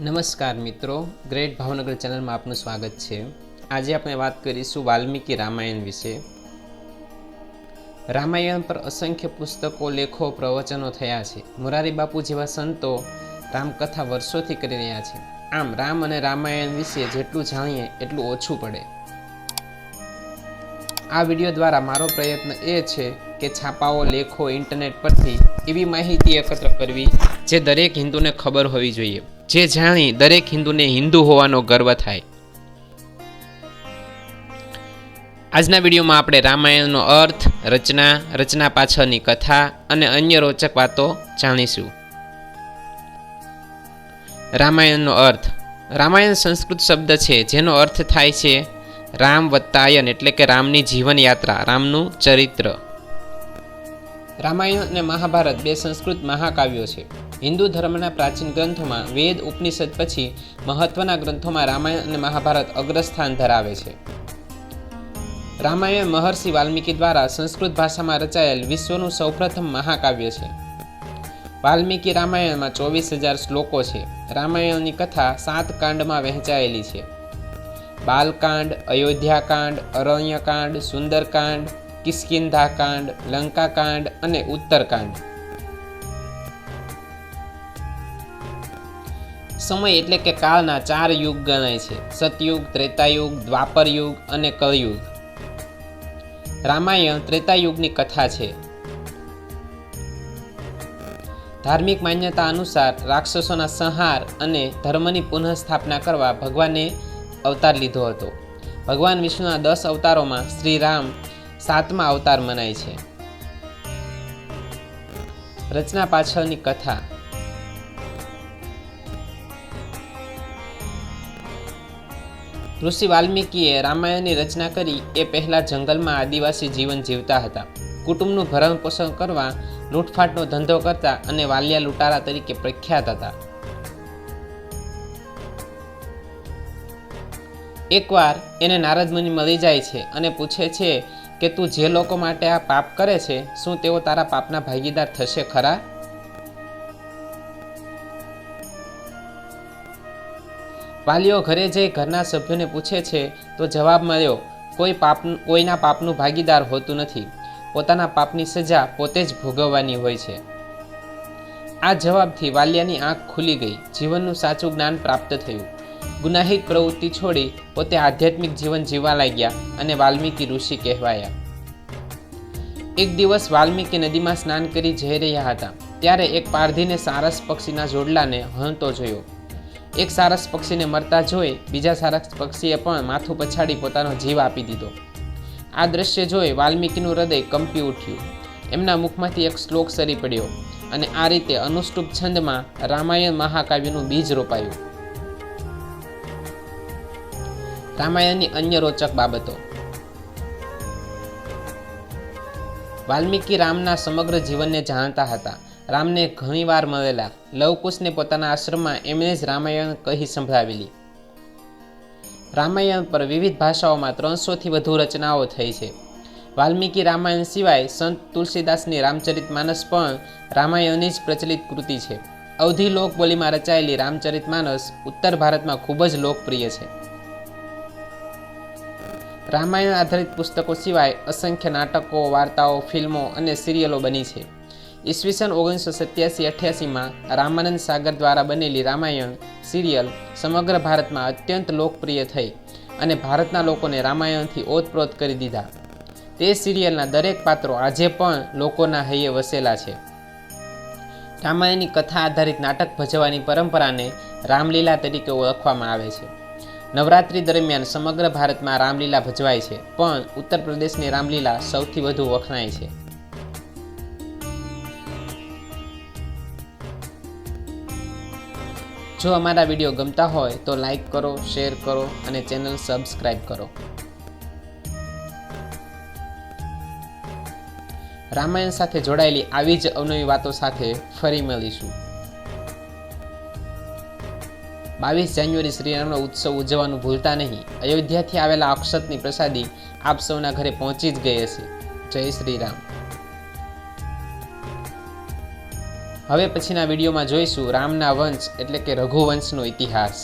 નમસ્કાર મિત્રો. ગ્રેટ ભાવનગર ચેનલમાં આપનું સ્વાગત છે. આજે આપણે વાત કરીશું વાલ્મીકી રામાયણ વિશે. રામાયણ પર અસંખ્ય પુસ્તકો, લેખો, પ્રવચનો થયા છે. મોરારી બાપુ જેવા સંતો રામકથા વર્ષોથી કરી રહ્યા છે. આમ રામ અને રામાયણ વિશે જેટલું જાણીએ, એટલું ઓછું પડે. આ વીડિયો દ્વારા મારો પ્રયત્ન એ છે કે છાપાઓ, લેખો, ઇન્ટરનેટ પરથી એવી માહિતી એકત્ર કરવી જે દરેક હિન્દુને ખબર હોવી જોઈએ. જે જાણી દરેક હિન્દુને હિન્દુ હોવાનો ગર્વ થાય. આજના વિડીયોમાં આપણે રામાયણનો અર્થ, રચના રચના પાછળની કથા અને અન્ય રોચક વાતો જાણીશું. રામાયણનો અર્થ. રામાયણ સંસ્કૃત શબ્દ છે, જેનો અર્થ થાય છે, રામ વત્તાયન એટલે કે રામની જીવનયાત્રા, રામનું ચરિત્ર. રામાયણ અને મહાભારત બે સંસ્કૃત મહાકાવ્યો છે. હિન્દુ ધર્મના પ્રાચીન ગ્રંથોમાં વેદ, ઉપનિષદ પછી મહત્વના ગ્રંથોમાં રામાયણ અને મહાભારત અગ્રસ્થાન ધરાવે છે. રામાયણ મહર્ષિ વાલ્મીકી દ્વારા સંસ્કૃત ભાષામાં રચાયેલ વિશ્વનું સૌપ્રથમ મહાકાવ્ય છે. વાલ્મીકી રામાયણમાં ચોવીસ હજાર શ્લોકો છે. રામાયણની કથા સાત કાંડમાં વહેંચાયેલી છે. બાલકાંડ, અયોધ્યાકાંડ, અરણ્યકાંડ, સુંદરકાંડ કિસ્કિંધાકાંડ લંકાકાંડ અને ઉત્તરકાંડ. સમય એટલે કે કાળના ચાર યુગ ગણાય છે. સતયુગ, ત્રેતાયુગ દ્વાપર યુગ અને કળયુગ રામાયણ ત્રેતાયુગની કથા છે. ધાર્મિક માન્યતા અનુસાર રાક્ષસોના સંહાર અને ધર્મની પુનઃસ્થાપના કરવા ભગવાને અવતાર લીધો હતો. ભગવાન વિષ્ણુના દસ અવતારોમાં શ્રી રામ સાતમા અવતાર મનાય છે. રચના પાછળની કથા. ઋષિ વાલ્મીકીએ રામાયણની રચના કરી એ પહેલા જંગલમાં આદિવાસી જીવન જીવતા હતા. કુટુંબનું ભરણ પોષણ કરવા, લૂંટફાટનો ધંધો કરતા અને વાલિયા લૂંટારા તરીકે પ્રખ્યાત હતા. એકવાર એને નારદ મુનિ મળી જાય છે અને પૂછે છે કે તું જે લોકો માટે આ પાપ કરે છે, શું તેઓ તારા પાપના ભાગીદાર થશે ખરા? વાલીઓ ઘરે જઈ ઘરના સભ્યોને પૂછે છે, તો જવાબ મળ્યો, કોઈ પાપ, કોઈના પાપનું ભાગીદાર હોતું નથી. પોતાના પાપની સજા પોતે જ ભોગવવાની હોય છે. આ જવાબથી વાલિયાની આંખ ખુલી ગઈ. જીવનનું સાચું જ્ઞાન પ્રાપ્ત થયું. ગુનાહિત પ્રવૃત્તિ છોડી પોતે આધ્યાત્મિક જીવન જીવવા લાગ્યા અને વાલ્મીકી ઋષિ કહેવાયા. એક દિવસ વાલ્મીકી નદીમાં સ્નાન કરી જઈ રહ્યા હતા. ત્યારે એક પારધીને સારસ પક્ષીના જોડલાને હણતો જોયો. એક સારસ પક્ષીને મરતા જોઈ બીજા સારસ પક્ષીએ પણ માથું પછાડી પોતાનો જીવ આપી દીધો. આ દ્રશ્ય જોઈ વાલ્મીકીનું હૃદય કંપી ઉઠ્યું. એમના મુખમાંથી એક શ્લોક સરી પડ્યો અને આ રીતે અનુષ્ટુપ છંદમાં રામાયણ મહાકાવ્યનું બીજ રોપાયું. રામાયણની અન્ય રોચક બાબતો. વાલ્મીકી રામના સમગ્ર જીવનને જાણતા હતા. રામને ઘણીવાર મળેલા લવકુશને પોતાના આશ્રમમાં એમણે જ રામાયણ કહી સંભળાવેલી. રામાયણ પર વિવિધ ભાષાઓમાં ત્રણસોથી વધુ રચનાઓ થઈ છે. વાલ્મીકી રામાયણ સિવાય સંત તુલસીદાસની રામચરિત માનસ પણ રામાયણની જ પ્રચલિત કૃતિ છે. અવધિ લોકબોલીમાં રચાયેલી રામચરિત માનસ ઉત્તર ભારતમાં ખૂબ જ લોકપ્રિય છે. રામાયણ આધારિત પુસ્તકો સિવાય અસંખ્ય નાટકો, વાર્તાઓ, ફિલ્મો અને સિરિયલો બની છે. ઈસવીસન ઓગણીસો સત્યાસી અઠ્યાસીમાં રામાનંદ સાગર દ્વારા બનેલી રામાયણ સિરિયલ સમગ્ર ભારતમાં અત્યંત લોકપ્રિય થઈ અને ભારતના લોકોને રામાયણથી ઓતપ્રોત કરી દીધા. તે સિરિયલના દરેક પાત્રો આજે પણ લોકોના હૈયે વસેલા છે. રામાયણની કથા આધારિત નાટક ભજવવાની પરંપરાને રામલીલા તરીકે ઓળખવામાં આવે છે. નવરાત્રિ દરમિયાન સમગ્ર ભારતમાં રામલીલા ભજવાય છે, પણ ઉત્તર પ્રદેશની રામલીલા સૌથી વધુ વખણાય છે. જો અમારા વીડિયો ગમતા હોય તો લાઈક કરો, શેર કરો અને ચેનલ સબસ્ક્રાઈબ કરો. રામાયણ સાથે જોડાયેલી આવી જ અવનવી વાતો સાથે ફરી મળીશું. બાવીસ જાન્યુઆરી શ્રીરામનો ઉત્સવ ઉજવવાનું ભૂલતા નહીં. અયોધ્યાથી આવેલા અક્ષતની પ્રસાદી આપ સૌના ઘરે પહોંચી જ ગઈ હશે. જય શ્રી રામ હવે પછીના વિડીયોમાં જોઈશું રામના વંશ એટલે કે રઘુવંશનો ઇતિહાસ.